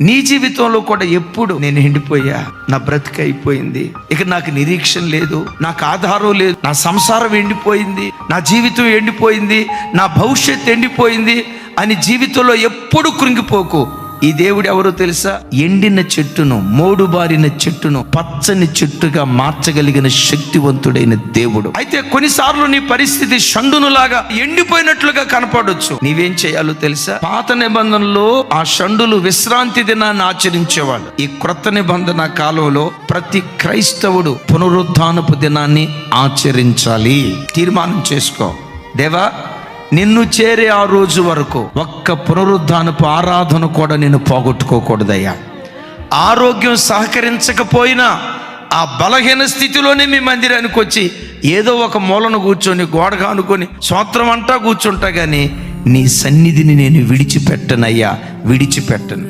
నీ జీవితంలో కూడా ఎప్పుడు నేను ఎండిపోయా? నా బ్రతిక అయిపోయింది. ఇక నాకు నిరీక్షణ లేదు నాకు ఆధారం లేదు నా సంసారం ఎండిపోయింది నా జీవితం ఎండిపోయింది నా భవిష్యత్తు ఎండిపోయింది అని జీవితంలో ఎప్పుడు కృంగిపోకు. ఈ దేవుడు ఎవరో తెలుసా? ఎండిన చెట్టును మోడుబారిన చెట్టును పచ్చని చెట్టుగా మార్చగలిగిన శక్తివంతుడైన దేవుడు. అయితే కొన్నిసార్లు నీ పరిస్థితి షండునులాగా ఎండిపోయినట్లుగా కనపడొచ్చు. నీవేం చేయాలో తెలుసా? పాత నిబంధనలో ఆ షండులు విశ్రాంతి దినాన్ని ఆచరించేవాళ్ళు. ఈ క్రొత్త నిబంధన కాలంలో ప్రతి క్రైస్తవుడు పునరుద్ధానపు దినాన్ని ఆచరించాలి. తీర్మానం చేసుకో. దేవా నిన్ను చేరే ఆ రోజు వరకు ఒక్క పునరుద్ధానపు ఆరాధన కూడా నేను పోగొట్టుకోకూడదయ్యా. ఆరోగ్యం సహకరించకపోయినా ఆ బలహీన స్థితిలోనే మీ మందిరానికి వచ్చి ఏదో ఒక మూలను కూర్చొని గోడగా అనుకొని స్వాత్రం అంటా కూర్చుంటా కానీ నీ సన్నిధిని నేను విడిచిపెట్టనయ్యా విడిచిపెట్టను.